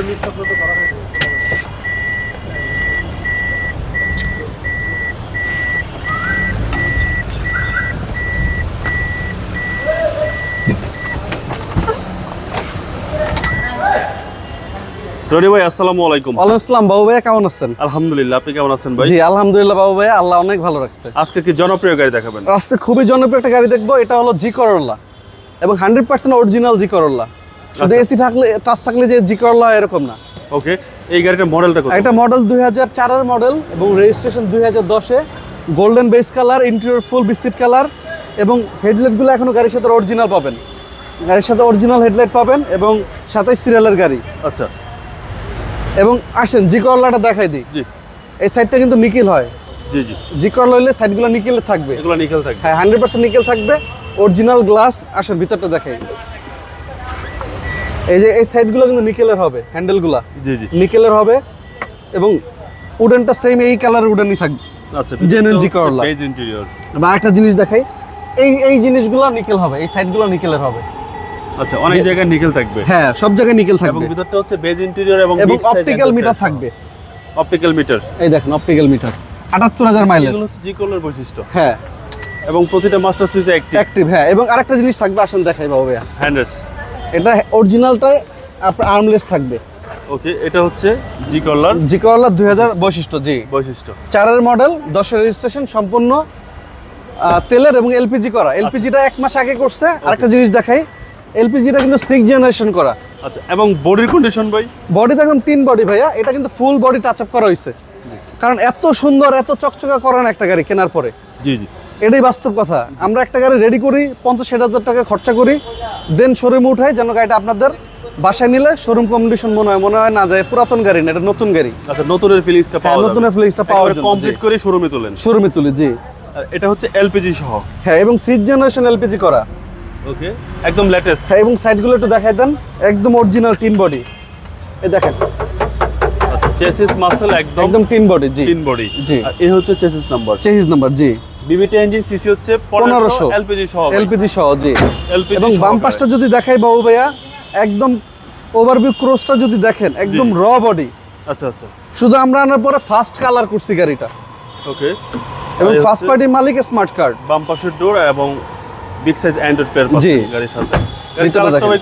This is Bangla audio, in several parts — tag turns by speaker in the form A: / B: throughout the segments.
A: করে মিথ্যা করা হয়েছে।
B: রনি ভাই আসসালামু আলাইকুম।
C: আসসালাম। বাবু কেমন আছেন?
B: আলহামদুলিল্লাহ আপনি কেমন আছেন ভাই?
C: জি আলহামদুলিল্লাহ বাবু ভাইয়া আল্লাহ অনেক ভালো রাখছে।
B: আজকে কি জনপ্রিয় গাড়ি দেখাবেন?
C: আজকে খুবই জনপ্রিয় একটা গাড়ি দেখব এটা হলো জি করোলা। এবং hundred percent original G Corolla. শুধু
B: আচ্ছা।
C: এসি থাকলে টাচ থাকলে যে জি করোলা এরকম না।
B: ওকে এই গাড়িটার মডেলটা কত?
C: এটা মডেল দুই হাজার চারের মডেল এবং রেজিস্ট্রেশন দুই হাজার দশে। Golden base colour interior full biscuit colour এবং হেডলাইটগুলো এখনও গাড়ির সাথে অরিজিনাল পাবেন। গাড়ির সাথে অরিজিনাল হেডলাইট পাবেন এবং সাতাইশ সিরিয়ালের গাড়ি।
B: আচ্ছা।
C: এবং আসেন জি করলাটা দেখাই দিই।
B: জি।
C: এই সাইডটা কিন্তু নিকেল হয়।
B: জি জি।
C: জি করলা হলে সাইডগুলো নিকেলে থাকবে।
B: এগুলো নিকেল থাকবে।
C: হ্যাঁ হান্ড্রেড পার্সেন্ট নিকেল থাকবে। অরিজিনাল গ্লাস আসেন ভিতরটা দেখাই। এই যে এই সাইডগুলো কিন্তু নিকেলের হবে হ্যান্ডেলগুলা।
B: জি জি।
C: নিকেলের হবে এবং উডেনটা সেম এই কালারের উডেনই থাকবে
B: আচ্ছা
C: Genuine G Corolla।
B: Beige interior
C: বা একটা জিনিস দেখাই এই এই জিনিসগুলো নিকেল হবে এই সাইডগুলো নিকেলের হবে।
B: আচ্ছা অনেক জায়গায় নিকেল থাকবে।
C: হ্যাঁ সব জায়গায় নিকেল
B: এবং ভিতরটা হচ্ছে বেজ ইন্টেরিয়র এবং
C: এবং অপটিক্যাল মিটার থাকবে।
B: অপটিক্যাল মিটার
C: এই দেখেন অপটিক্যাল মিটার আটাত্তর হাজার মাইলেজ
B: এগুলো জি কলার বৈশিষ্ট্য।
C: হ্যাঁ।
B: এবং প্রতিটা মাস্টার সুইচে একটি
C: অ্যাক্টিভ হ্যাঁ এবং আরেকটা জিনিস থাকবে আসেন দেখাই বাবু ভাইয়া।
B: হ্যান্ডেস
C: এটা অরিজিনালটায় আপনার আর্মলেস থাকবে।
B: ওকে এটা হচ্ছে জি কলার
C: জি করলা দুই হাজার বৈশিষ্ট্য জি।
B: বৈশিষ্ট্য।
C: চারের মডেল দশের রেজিস্ট্রেশন সম্পূর্ণ তেলের এবং এলপিজি করা। এলপিজিটা এক মাস আগে করছে। আরেকটা জিনিস দেখাই এলপিজিটা কিন্তু সিক্স জেনারেশন করা।
B: আচ্ছা এবং বডির কন্ডিশন ভাই?
C: বডিতে একদম তিন বডি ভাইয়া এটা কিন্তু ফুল বডি টাচ আপ করা হয়েছে কারণ এত সুন্দর এত চকচকা করেন একটা গাড়ি কেনার পরে।
B: জি জি।
C: এটাই বাস্তব কথা। আমরা একটা গাড়ি রেডি করি পঞ্চাশ ষাট হাজার টাকা খরচা করি দেন শোরুমে উঠাই যেন গাড়িটা আপনাদের বাসায় নিলে শোরুম কন্ডিশন মনে হয় মনে হয় না যে পুরাতন গাড়ি না এটা নতুন গাড়ি।
B: আচ্ছা নতুনের ফিলিংসটা
C: হ্যাঁ,
B: পাওয়া
C: নতুনের ফিলিংসটা জন্য,
B: কমপ্লিট। করে শোরুমে তোলেন।
C: শোরুমে তুলি জি।
B: আর এটা হচ্ছে এলপিজি সহ।
C: হ্যাঁ এবং সিক্স জেনারেশন এলপিজি করা।
B: ওকে একদম লেটেস্ট
C: হ্যাঁ এবং সাইডগুলো একটু দেখাই দেন একদম অরিজিনাল টিন বডি এই দেখেন।
B: চেসিস মাসেল একদম
C: একদম টিন বডি জি।
B: তিন বডি
C: জি।
B: আর এই হচ্ছে চেসিস নাম্বার
C: চেসিস নাম্বার জি।
B: বিবিটি ইঞ্জিন সিসি হচ্ছে
C: 1500
B: 1500 এলপিজি সহ
C: এলপিজি সহ জি। এবং বাম পাশটা যদি দেখাই বাবু ভাইয়া একদম ওভারভিউ ক্রসটা যদি দেখেন একদম র বডি
B: আচ্ছা আচ্ছা।
C: শুধু আমরা আনার পরে ফার্স্ট কালার করছি গাড়িটা।
B: ওকে।
C: এবং ফার্স্ট পার্টি মালিক স্মার্ট কার্ড
B: বাম পাশের ডোর এবং বিগ সাইজ অ্যান্ড্রয়েড পেয়ার। পাচ্ছেন গাড়ির সাথে।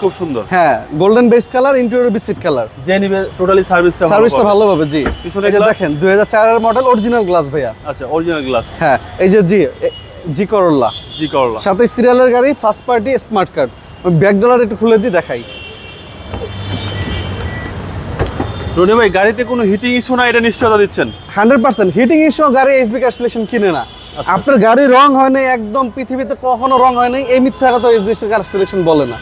B: খুব সুন্দর।
C: হ্যাঁ golden base colour interior biscuit colour
B: যে নিবে টোটালি সার্ভিসটা
C: সার্ভিসটা ভালো পাবে। জি।
B: পিছনে
C: এই যে
B: glass?
C: দেখেন দুই হাজার মডেল অরিজিনাল গ্লাস ভাইয়া।
B: আচ্ছা অরিজিনাল গ্লাস
C: হ্যাঁ এই যে জি জি করল্লা
B: জি করলা
C: সাথে সিরিয়ালের গাড়ি first party smart card back dollar একটু খুলে দিয়ে দেখাই।
B: রনি ভাই গাড়িতে কোনো হিটিং ইস্যু না এটা নিশ্চয়তা দিচ্ছেন?
C: Hundred percent. হিটিং ইস্যু গাড়ি এসবি কার সিলেকশন কিনে না। আপনার গাড়ি রং হয় নাই একদম পৃথিবীতে কখনো রং হয় নাই এই মিথ্যা কথা এসবি কার সিলেকশন বলে না।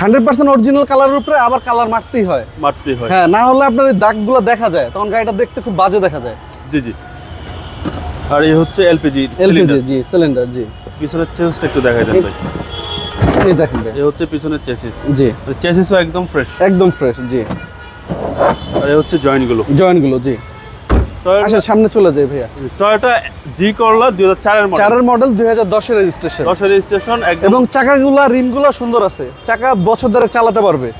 C: হান্ড্রেড পার্সেন্ট অরিজিনাল কালারের উপরে আবার কালার মারতেই হয়।
B: মারতেই হয়।
C: হ্যাঁ না হলে আপনার এই দাগগুলো দেখা যায় তখন গাড়িটা দেখতে খুব বাজে দেখা যায়।
B: জি জি। আর এই হচ্ছে এলপিজি
C: এলপিজি জি সিলিন্ডার জি।
B: পিছনের চেসিসটা একটু দেখাই দেন ভাই।
C: এই দেখেন ভাই।
B: এই হচ্ছে পিছনের চেসিস
C: জি।
B: চেসিসও একদম ফ্রেশ
C: একদম ফ্রেশ জি।
B: আর এই হচ্ছে জয়েন্টগুলো
C: জয়েন্টগুলো জি। আসেন সামনে চলে যাই ভাইয়া।
B: টয়োটা জি করলা দুই হাজার চারের মডেল
C: চারের মডেল দুই হাজার দশের রেজিস্ট্রেশন
B: দশের রেজিস্ট্রেশন
C: এবং চাকাগুলা রিমগুলো সুন্দর আছে। চাকা বছর ধরে চালাতে পারবে।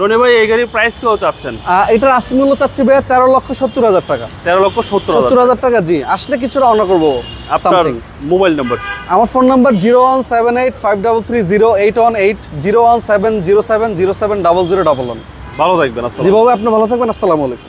B: রনি ভাই এই গাড়ির প্রাইস কেউ চাচ্ছেন?
C: এটার আস্তি মূল্য চাচ্ছি ভাইয়া তেরো লক্ষ সত্তর হাজার টাকা।
B: তেরো লক্ষ সত্তর
C: সত্তর
B: হাজার
C: টাকা জি। আসলে কিছু রওনা করব
B: আপনার মোবাইল নাম্বার
C: আমার phone number zero one seven eight five double three zero eight one eight zero one seven zero seven zero seven double zero double one.
B: ভালো থাকবেন আসসালাম
C: যেভাবে আপনি ভালো থাকবেন আসসালামু আলাইকুম।